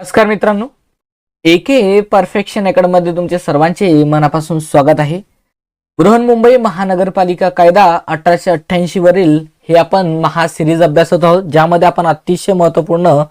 नमस्कार मित्रांनो. एके परफेक्शन अकॅडमीमध्ये तुमचे सर्वांचे मनापासून स्वागत आहे. बृहन्मुंबई महानगरपालिका कायदा अठराशे अठ्ठ्याऐंशी वरील हे आपण महासिरीज अभ्यासत आहोत ज्यामध्ये आपण अतिशय महत्त्वपूर्ण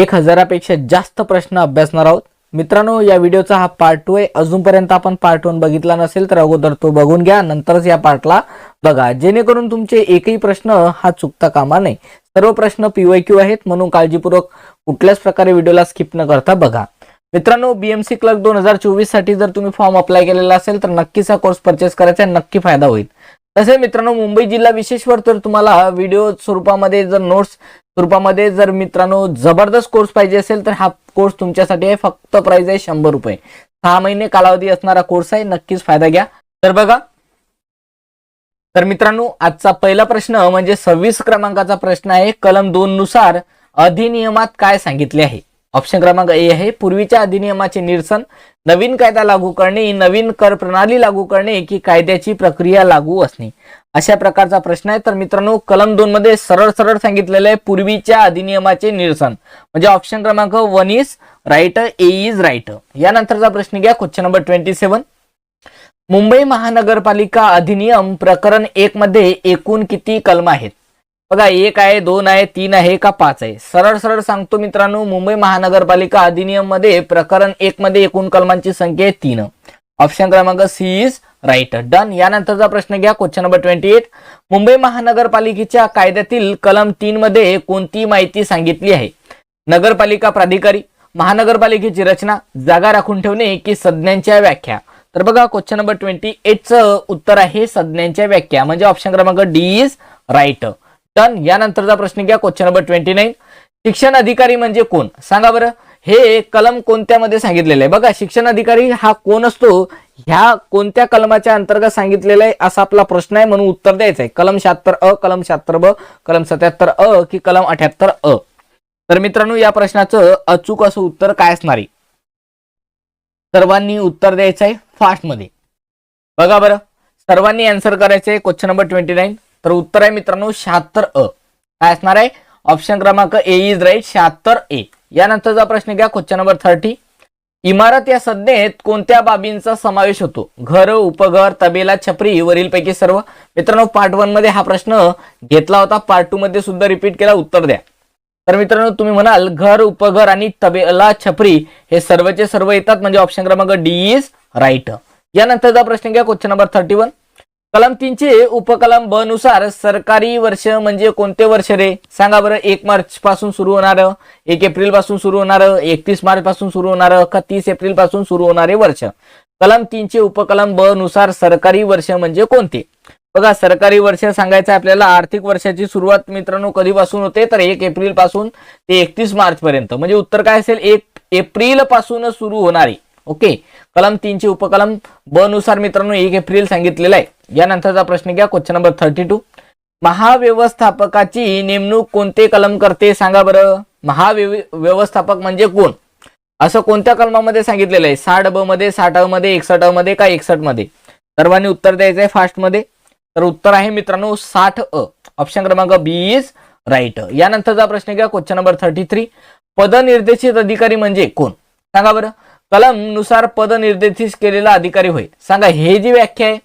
एक हजारापेक्षा जास्त प्रश्न अभ्यासणार आहोत. मित्रांनो या व्हिडिओचा हा पार्ट टू आहे. अजूनपर्यंत आपण पार्ट वन बघितला नसेल तर अगोदर तो बघून घ्या. नंतरच या पार्टला बघा. जेणेकरून तुमचे एकही प्रश्न हा चुकता कामा नये. सर्व प्रश्न पीवायक्यू आहेत म्हणून काळजीपूर्वक कुठल्याच प्रकारे व्हिडिओला स्किप न करता बघा. मित्रांनो बीएमसी क्लर्क दोन हजार चोवीससाठी जर तुम्ही फॉर्म अप्लाय केलेला असेल तर नक्कीच हा कोर्स परचेस करायचा आहे, नक्की फायदा होईल. तसे मित्रांनो मुंबई जिल्हा विशेषवर तर तुम्हाला व्हिडिओ स्वरूपामध्ये जर नोट्स स्वरूपामध्ये जर मित्रांनो जबरदस्त कोर्स पाहिजे असेल तर हा कोर्स तुमच्यासाठी आहे फक्त प्राइस आहे शंभर रुपये. सहा महिने कालावधी असणारा कोर्स आहे नक्कीच फायदा घ्या. तर बघा तर मित्रांनो आजचा पहिला प्रश्न म्हणजे सव्वीस क्रमांकाचा प्रश्न आहे. कलम दोन नुसार अधिनियमात काय सांगितले आहे? ऑप्शन क्रमांक ए आहे पूर्वीच्या अधिनियमाचे निरसन नवीन कायदा लागू करणे नवीन कर प्रणाली लागू करणे की कायद्याची प्रक्रिया लागू असणे. अशा प्रकारचा प्रश्न आहे. तर मित्रांनो कलम दोन मध्ये सरळ सरळ सांगितलेलं आहे पूर्वीच्या अधिनियमाचे निरसन. म्हणजे ऑप्शन क्रमांक one is right A is right यानंतरचा प्रश्न घ्या question number twenty seven Mumbai महानगरपालिका अधिनियम प्रकरण एक मध्ये एकूण किती कलम आहेत? बघा एक आहे दोन आहे तीन आहे का पाच आहे? सरळ सरळ सांगतो मित्रांनो मुंबई महानगरपालिका अधिनियममध्ये प्रकरण एक मध्ये एकूण कलमांची संख्या आहे तीन. ऑप्शन क्रमांक सी इज राईट डन यानंतरचा प्रश्न घ्या question number twenty eight Mumbai महानगरपालिकेच्या कायद्यातील कलम तीन मध्ये कोणती माहिती सांगितली आहे? नगरपालिका प्राधिकारी महानगरपालिकेची रचना जागा राखून ठेवणे की संज्ञांच्या व्याख्या? तर बघा क्वेश्चन नंबर ट्वेंटी एटचं उत्तर आहे संज्ञांच्या व्याख्या. म्हणजे ऑप्शन क्रमांक डी इज राईट टन यानंतरचा प्रश्न घ्या क्वेश्चन नंबर ट्वेंटी नाईन शिक्षण अधिकारी म्हणजे कोण? सांगा बरं. हे कलम कोणत्यामध्ये सांगितलेलं आहे? बघा शिक्षण अधिकारी हा कोण असतो? ह्या कोणत्या कलमाच्या अंतर्गत सांगितलेलं आहे असा आपला प्रश्न आहे म्हणून उत्तर द्यायचं आहे. कलम शहात्तर अ कलम शहात्तर ब कलम सत्याहत्तर अ की कलम अठ्याहत्तर अ. तर मित्रांनो या प्रश्नाचं अचूक असं उत्तर काय असणार आहे? सर्वांनी उत्तर द्यायचं आहे. फास्टमध्ये बघा बरं. सर्वांनी आन्सर करायचे. क्वेश्चन नंबर ट्वेंटी नाईन तर उत्तर आहे मित्रांनो शहात्तर अ. काय असणार आहे? ऑप्शन क्रमांक ए इज राईट शहात्तर ए यानंतरचा प्रश्न घ्या. क्वेश्चन नंबर थर्टी इमारत या संज्ञेत कोणत्या बाबींचा समावेश होतो? घर उपघर तबेला छपरी वरीलपैकी सर्व. मित्रांनो पार्ट वनमध्ये हा प्रश्न घेतला होता. पार्ट टू मध्ये सुद्धा रिपीट केला. उत्तर द्या. तर मित्रांनो तुम्ही म्हणाल घर उपघर आणि तबेला छपरी हे सर्वचे सर्व येतात. म्हणजे ऑप्शन क्रमांक डी इज राईट. यानंतरचा प्रश्न घ्या क्वेश्चन नंबर थर्टी वन कलम तीनचे उपकलम ब नुसार सरकारी वर्ष म्हणजे कोणते वर्ष रे? सांगा बरं एक मार्च पासून सुरू होणार एक एप्रिलपासून सुरू होणार एकतीस मार्च पासून सुरू होणार का तीस एप्रिलपासून सुरू होणारे वर्ष? कलम तीनचे उपकलम ब नुसार सरकारी वर्ष म्हणजे कोणते? बघा सरकारी वर्ष सांगायचं आपल्याला आर्थिक वर्षाची सुरुवात मित्रांनो कधीपासून होते? तर एक एप्रिलपासून ते एकतीस मार्च पर्यंत म्हणजे उत्तर काय असेल? एक एप्रिलपासून सुरू होणारे. ओके? कलम तीनचे उपकलम ब नुसार मित्रांनो एक एप्रिल सांगितलेलं आहे. यानंतरचा प्रश्न घ्या क्वेश्चन नंबर थर्टी टू महाव्यवस्थापकाची नेमणूक कोणते कलम करते सांगा बरं. महाव्यवस्थापक म्हणजे कोण? असं कोणत्या कलमामध्ये सांगितलेलं आहे? साठ ब मध्ये साठ अ मध्ये एकसठ अ मध्ये का एकसठमध्ये? सर्वांनी उत्तर द्यायचं आहे तर उत्तर आहे मित्रांनो साठ अ. ऑप्शन क्रमांक बी इज राईट यानंतरचा प्रश्न घ्या क्वेश्चन नंबर थर्टी थ्री पदनिर्देशित अधिकारी म्हणजे कोण? सांगा बरं. कलमनुसार पदनिर्देशित केलेला अधिकारी होय. सांगा हे जी व्याख्या आहे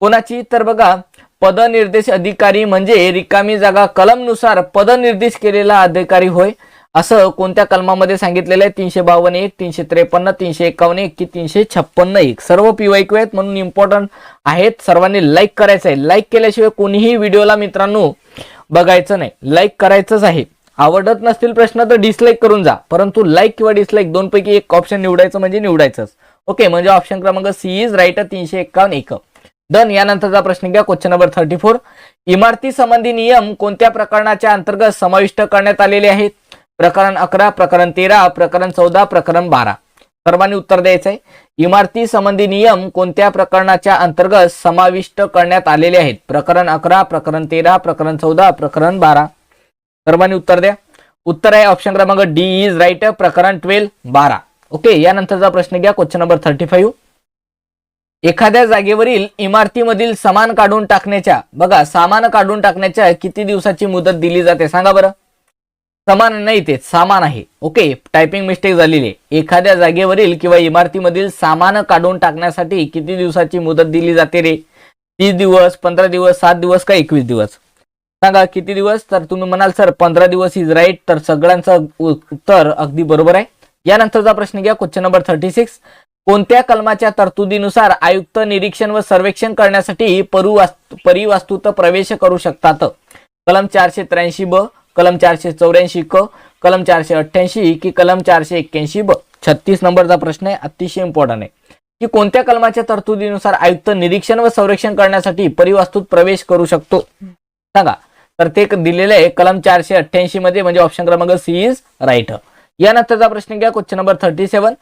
कोणाची? तर बघा पदनिर्देश अधिकारी म्हणजे रिकामी जागा कलमनुसार पदनिर्देश केलेला अधिकारी होय. असं कोणत्या कलमामध्ये सांगितलेलं आहे? तीनशे बावन्न एक तीनशे त्रेपन्न तीनशे एकावन्न एक की तीनशे छप्पन्न एक. सर्व पीवायक्यू आहेत म्हणून इम्पॉर्टंट आहेत. सर्वांनी लाईक करायचं आहे. लाईक केल्याशिवाय कोणीही व्हिडिओला मित्रांनो बघायचं नाही. लाईक करायचंच आहे. आवडत नसतील प्रश्न तर डिसलाईक करून जा. परंतु लाईक किंवा डिसलाईक दोन पैकी एक ऑप्शन निवडायचं म्हणजे निवडायचंच. ओके म्हणजे ऑप्शन क्रमांक सी इज राईट तीनशे एकावन्न एक. डन यानंतरचा प्रश्न घ्या क्वेश्चन नंबर थर्टी फोर इमारती संबंधी नियम कोणत्या प्रकरणाच्या अंतर्गत समाविष्ट करण्यात आलेले आहेत? प्रकरण अकरा प्रकरण तेरा प्रकरण चौदा प्रकरण बारा. सर्वांनी उत्तर द्यायचं आहे. इमारती संबंधी नियम कोणत्या प्रकरणाच्या अंतर्गत समाविष्ट करण्यात आलेले आहेत? प्रकरण अकरा प्रकरण तेरा प्रकरण चौदा प्रकरण बारा. सर्वांनी उत्तर द्या. उत्तर आहे ऑप्शन क्रमांक डी इज राईट प्रकरण ट्वेल्व बारा. ओके यानंतरचा प्रश्न घ्या क्वेश्चन नंबर थर्टी फाईव्ह एखाद्या जागेवरील इमारतीमधील सामान काढून टाकण्याच्या बघा सामान काढून टाकण्याच्या किती दिवसाची मुदत दिली जाते सांगा बरं. समान नाही ते सामान आहे. ओके टायपिंग मिस्टेक झालेली आहे. एखाद्या जागेवरील किंवा इमारतीमधील सामान काढून टाकण्यासाठी किती दिवसाची मुदत दिली जाते रे? तीस दिवस पंधरा दिवस सात दिवस का एकवीस दिवस? सांगा किती दिवस? तर तुम्ही म्हणाल सर पंधरा दिवस इज राईट तर सगळ्यांचं उत्तर अगदी बरोबर आहे. यानंतरचा प्रश्न घ्या क्वेश्चन नंबर थर्टी सिक्स कोणत्या कलमाच्या तरतुदीनुसार आयुक्त निरीक्षण व सर्वेक्षण करण्यासाठी परिवास्तूत प्रवेश करू शकतात? कलम चारशे त्र्याऐंशी ब कलम चारशे चौऱ्याऐंशी क कलम चारशे अठ्ठ्याऐंशी की कलम चारशे एक्क्याऐंशी ब? छत्तीस नंबरचा प्रश्न आहे अतिशय इम्पॉर्टंट आहे. की कोणत्या कलमाच्या तरतुदीनुसार आयुक्त निरीक्षण व संरक्षण करण्यासाठी परिवास्तूत प्रवेश करू शकतो? सांगा. तर ते दिलेलं आहे कलम चारशे अठ्ठ्याऐंशी मध्ये म्हणजे ऑप्शन क्रमांक सी इज राईट यानंतरचा प्रश्न घ्या क्वेश्चन नंबर थर्टी सेव्हन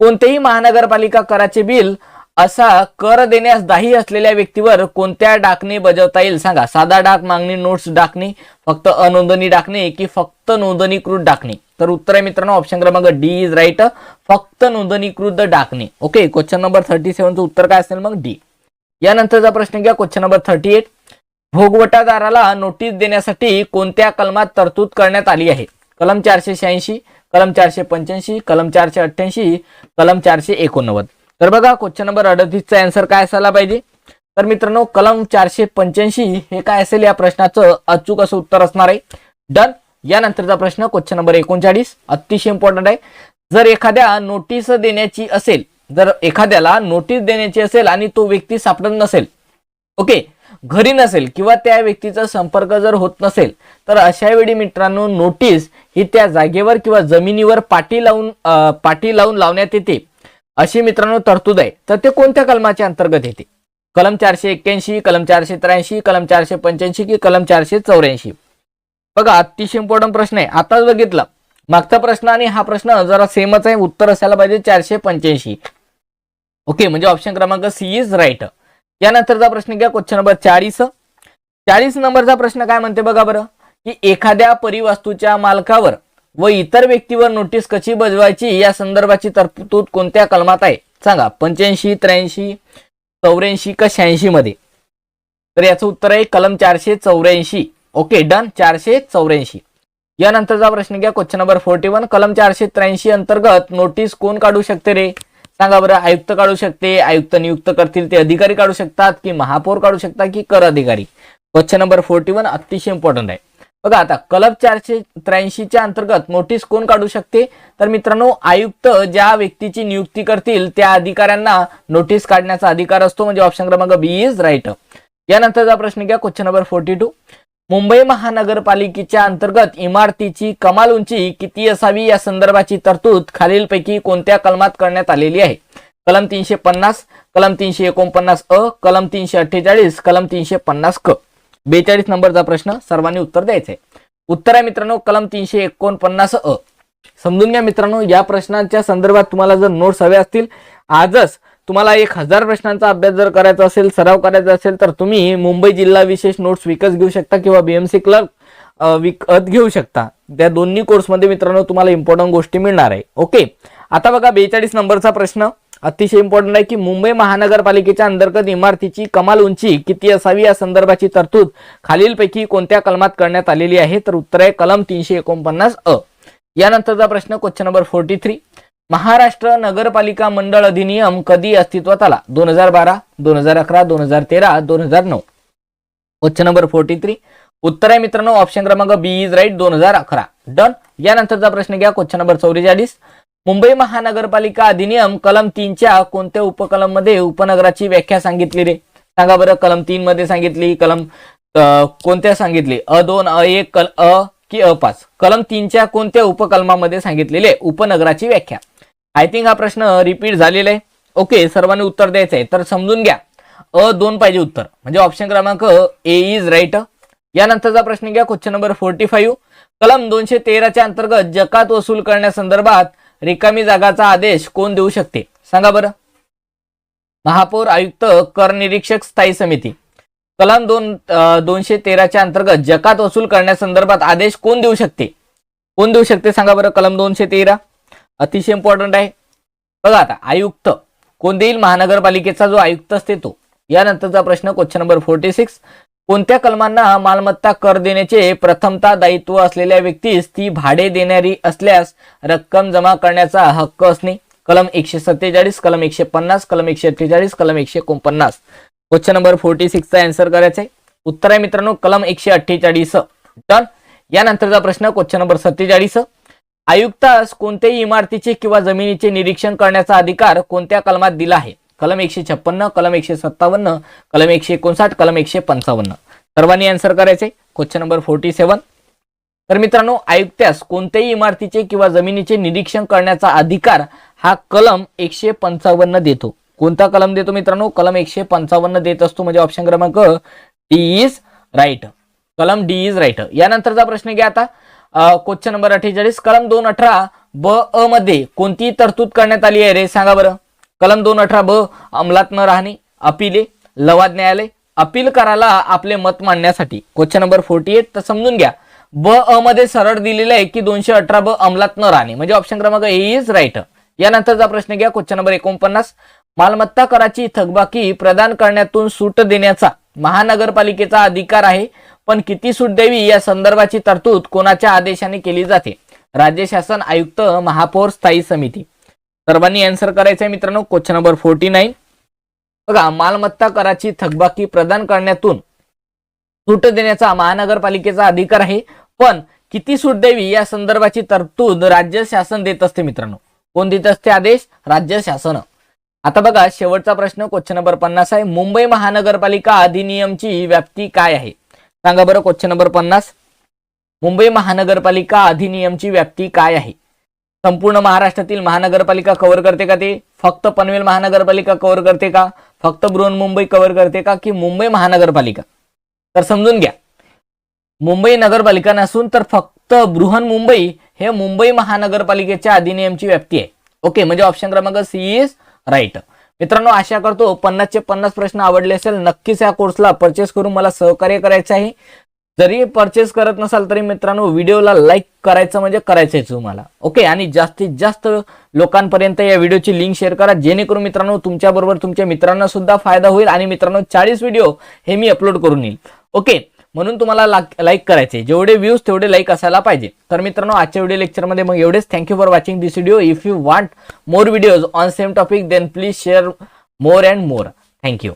कोणतेही महानगरपालिका कराचे बिल असा कर देण्यास दाही असलेल्या व्यक्तीवर कोणत्या डाकणे बजावता येईल सांगा. साधा डाक मागणी नोट्स डाकणे फक्त अनोंदणी डाकणे की फक्त नोंदणीकृत डाकणे? तर उत्तर आहे मित्रांनो ऑप्शन क्रमांक डी इज राईट फक्त नोंदणीकृत डाकणे. ओके क्वेश्चन नंबर थर्टी सेव्हनचं उत्तर काय असेल मग? डी यानंतरचा प्रश्न घ्या क्वेश्चन नंबर थर्टी एट भोगवटादाराला नोटीस देण्यासाठी कोणत्या कलमात तरतूद करण्यात आली आहे? कलम चारशे शहाऐंशी कलम चारशे पंच्याऐंशी कलम चारशे अठ्ठ्याऐंशी कलम चारशे एकोणनव्वद. तर बघा क्वेश्चन नंबर अडतीसचा आन्सर काय असायला पाहिजे? तर मित्रांनो कलम चारशे पंच्याऐंशी हे काय असेल या प्रश्नाचं? अचूक असं उत्तर असणार आहे. डन यानंतरचा प्रश्न क्वेश्चन नंबर एकोणचाळीस. अतिशय इम्पॉर्टंट आहे. जर एखाद्या नोटीस देण्याची असेल जर एखाद्याला नोटीस देण्याची असेल आणि तो व्यक्ती सापडत नसेल ओके घरी नसेल किंवा त्या व्यक्तीचा संपर्क जर होत नसेल तर अशा वेळी मित्रांनो नोटीस ही त्या जागेवर किंवा जमिनीवर पाटी लावून पाठी पाटी लावून लावण्यात येते. अशी मित्रांनो तरतूद आहे. तर ते कोणत्या कलमाच्या अंतर्गत येते? कलम चारशे एक्क्याऐंशी कलम चारशे त्र्याऐंशी कलम चारशे पंच्याऐंशी की कलम चारशे चौऱ्याऐंशी? बघा अतिशय इम्पॉर्टंट प्रश्न आहे. आताच बघितला. मागचा प्रश्न आणि हा प्रश्न जरा सेमच आहे. उत्तर असायला पाहिजे चारशे पंच्याऐंशी. ओके म्हणजे ऑप्शन क्रमांक सी इज राईट यानंतरचा प्रश्न घ्या क्वेश्चन नंबर चाळीस. चाळीस नंबरचा प्रश्न काय म्हणते बघा बरं की एखाद्या परिवस्तूच्या मालकावर व इतर व्यक्तीवर नोटीस कशी बजवायची या संदर्भाची तरतूद कोणत्या कलमात आहे? सांगा पंच्याऐंशी त्र्याऐंशी चौऱ्याऐंशी का शहाऐंशी मध्ये? तर याचं उत्तर आहे कलम चारशे चौऱ्याऐंशी. ओके डन चारशे चौऱ्याऐंशी. यानंतरचा प्रश्न घ्या क्वेश्चन नंबर फोर्टी वन कलम चारशे त्र्याऐंशी अंतर्गत नोटीस कोण काढू शकते रे? सांगा बरं आयुक्त काढू शकते आयुक्त नियुक्त करतील ते अधिकारी काढू शकतात की महापौर काढू शकतात की कर अधिकारी? क्वेश्चन नंबर फोर्टी वन अतिशय इम्पॉर्टंट आहे. बघा आता कलम चारशे त्र्याऐंशीच्या अंतर्गत नोटीस कोण काढू शकते? तर मित्रांनो आयुक्त ज्या व्यक्तीची नियुक्ती करतील त्या अधिकाऱ्यांना नोटीस काढण्याचा अधिकार असतो म्हणजे ऑप्शन क्रमांक बी इज राईट यानंतरचा प्रश्न घ्या question number forty two. Mumbai महानगरपालिकेच्या अंतर्गत इमारतीची कमाल उंची किती असावी या संदर्भाची तरतूद खालीलपैकी कोणत्या कलमात करण्यात आलेली आहे? कलम तीनशे पन्नास कलम तीनशे एकोणपन्नास अ कलम तीनशे अठ्ठेचाळीस कलम तीनशे पन्नास क. बेचाळीस नंबरचा प्रश्न सर्वांनी उत्तर द्यायचा आहे उत्तर आहे मित्रांनो कलम तीनशे एकोणपन्नास अ. समजून घ्या मित्रांनो या प्रश्नांच्या संदर्भात तुम्हाला जर नोट्स हवे असतील आजच तुम्हाला एक हजार प्रश्नांचा अभ्यास जर करायचा असेल सराव करायचा असेल तर तुम्ही मुंबई जिल्हा विशेष नोट्स विकत घेऊ शकता किंवा बीएमसी क्लर्क विकत घेऊ शकता. त्या दोन्ही कोर्समध्ये मित्रांनो तुम्हाला इम्पॉर्टंट गोष्टी मिळणार आहे. ओके आता बघा बेचाळीस नंबरचा प्रश्न. अतिशय इम्पॉर्टंट आहे की मुंबई महानगरपालिकेच्या अंतर्गत इमारतीची कमाल उंची किती असावी या संदर्भाची तरतूद खालीलपैकी कोणत्या कलमात करण्यात आलेली आहे? तर उत्तर आहे कलम तीनशे एकोणपन्नास अ. यानंतरचा प्रश्न question number forty three Maharashtra नगरपालिका मंडळ अधिनियम कधी अस्तित्वात आला? दोन हजार बारा दोन हजार अकरा दोन हजार तेरा दोन हजार नऊ. क्वेश्चन नंबर फोर्टी थ्री उत्तर आहे मित्रांनो ऑप्शन क्रमांक बी इज राईट दोन हजार अकरा. डन यानंतरचा प्रश्न घ्या क्वेश्चन नंबर चौवेचाळीस. मुंबई महानगरपालिका अधिनियम कलम तीनच्या कोणत्या उपकलममध्ये उपनगराची व्याख्या सांगितली रे? सांगा बरं कलम तीन मध्ये सांगितली कलम कोणत्या सांगितली? अ दोन अ एक कल अ की अ पाच. कलम तीनच्या कोणत्या उपकलमामध्ये सांगितलेले उपनगराची व्याख्या. आय थिंक हा प्रश्न रिपीट झालेला आहे. ओके सर्वांनी उत्तर द्यायचं आहे. तर समजून घ्या. अ दोन पाहिजे उत्तर. म्हणजे ऑप्शन क्रमांक ए इज राईट. यानंतरचा प्रश्न घ्या क्वेश्चन नंबर फोर्टी फाईव्ह. कलम दोनशे तेराच्या अंतर्गत जकात वसूल करण्यासंदर्भात रिकामी जागाचा आदेश कोण देऊ शकते? सांगा बरं. महापौर आयुक्त कर निरीक्षक स्थायी समिती. कलम दोन दोनशे तेराच्या अंतर्गत जकात वसूल करण्यासंदर्भात आदेश कोण देऊ शकते? कोण देऊ शकते? सांगा बरं. कलम दोनशे तेरा. अतिशय इम्पॉर्टंट आहे. बघा आता आयुक्त कोण देईल? महानगरपालिकेचा जो आयुक्त असते तो. यानंतरचा प्रश्न क्वेश्चन नंबर फोर्टी सिक्स कोणत्या कलमांना मालमत्ता कर देण्याचे प्रथमता दायित्व असलेल्या व्यक्तीस ती भाडे देणारी असल्यास रक्कम जमा करण्याचा हक्क असणे? कलम एकशे सत्तेचाळीस कलम एकशे पन्नास कलम एकशे अठ्ठेचाळीस कलम एकशे एकोणपन्नास. क्वेश्चन नंबर फोर्टी सिक्सचा आन्सर करायचा आहे. उत्तर आहे मित्रांनो कलम एकशे अठ्ठेचाळीस. डन यानंतरचा प्रश्न क्वेश्चन नंबर सत्तेचाळीस. आयुक्तास कोणत्याही इमारतीचे किंवा जमिनीचे निरीक्षण करण्याचा अधिकार कोणत्या कलमात दिला आहे? कलम एकशे छप्पन्न कलम एकशे सत्तावन्न कलम एकशे एकोणसाठ कलम एकशे पंचावन्न. सर्वांनी आन्सर करायचे? क्वेश्चन नंबर फोर्टी सेवन तर मित्रांनो आयुक्त्यास कोणत्याही इमारतीचे किंवा जमिनीचे निरीक्षण करण्याचा अधिकार हा कलम एकशे पंचावन्न देतो. कोणता कलम देतो मित्रांनो? कलम एकशे पंचावन्न देत असतो म्हणजे ऑप्शन क्रमांक डी इज राईट कलम डी इज राईट यानंतरचा प्रश्न घ्या आता. क्वेश्चन नंबर अठ्ठेचाळीस कलम दोन अठरा ब अ मध्ये कोणती तरतूद करण्यात आली आहे रे? सांगा बरं. कलम दोन अठरा ब अंमलात न राहणे अपिले लवाद न्यायालय अपील करायला आपले मत मांडण्यासाठी. क्वेश्चन नंबर फोर्टी एट तर समजून घ्या. ब अ मध्ये सरळ दिलेलं आहे की दोनशे अठरा ब अंमलात न राहणे. म्हणजे ऑप्शन क्रमांक ए इज राईट यानंतरचा प्रश्न घ्या. क्वेश्चन नंबर एकोणपन्नास मालमत्ता कराची थकबाकी प्रदान करण्यातून सूट देण्याचा महानगरपालिकेचा अधिकार आहे. पण किती सूट द्यावी या संदर्भाची तरतूद कोणाच्या आदेशाने केली जाते? राज्य शासन आयुक्त महापौर स्थायी समिती. सर्वांनी आन्सर करायचं आहे मित्रांनो. क्वेश्चन नंबर फोर्टी नाईन बघा मालमत्ता कराची थकबाकी प्रदान करण्यातून सूट देण्याचा महानगरपालिकेचा अधिकार आहे. पण किती सूट द्यावी या संदर्भाची तरतूद राज्य शासन देत असते मित्रांनो? कोण देत असते आदेश? राज्य शासन. आता बघा शेवटचा प्रश्न क्वेश्चन नंबर पन्नास आहे. मुंबई महानगरपालिका अधिनियमची व्याप्ती काय आहे? सांगा बरं क्वेश्चन नंबर पन्नास. मुंबई महानगरपालिका अधिनियमची व्याप्ती काय आहे? संपूर्ण महाराष्ट्रातील महानगरपालिका कव्हर करते का ते? फक्त पनवेल महानगरपालिका कव्हर करते का? फक्त बृहन्मुंबई कव्हर करते का? की मुंबई महानगरपालिका? तर समजून घ्या. मुंबई नगरपालिका नसून तर फक्त बृहन्मुंबई हे मुंबई महानगरपालिकेच्या अधिनियमची व्याप्ती आहे. ओके म्हणजे ऑप्शन क्रमांक सी इज राईट मित्रांनो आशा करतो पन्नासचे पन्नास प्रश्न आवडले असेल नक्कीच या कोर्सला परचेस करून मला सहकार्य करायचं आहे. जरी परचेस करत नसाल तरी मित्रांनो व्हिडिओला लाईक करायचं म्हणजे करायचं आहे तुम्हाला. ओके आणि जास्तीत जास्त लोकांपर्यंत या व्हिडिओची लिंक शेअर करा. जेणेकरून मित्रांनो तुमच्याबरोबर तुमच्या मित्रांना सुद्धा फायदा होईल आणि मित्रांनो चाळीस व्हिडिओ हे मी अपलोड करून येईल. ओके म्हणून तुम्हाला लाईक करायचे जेवढे व्ह्यूज तेवढे लाईक असायला पाहिजे. तर मित्रांनो आजच्या व्हिडिओ लेक्चरमध्ये मग एवढेच. Thank you for watching this video if you want more videos on same topic then please share more and more thank you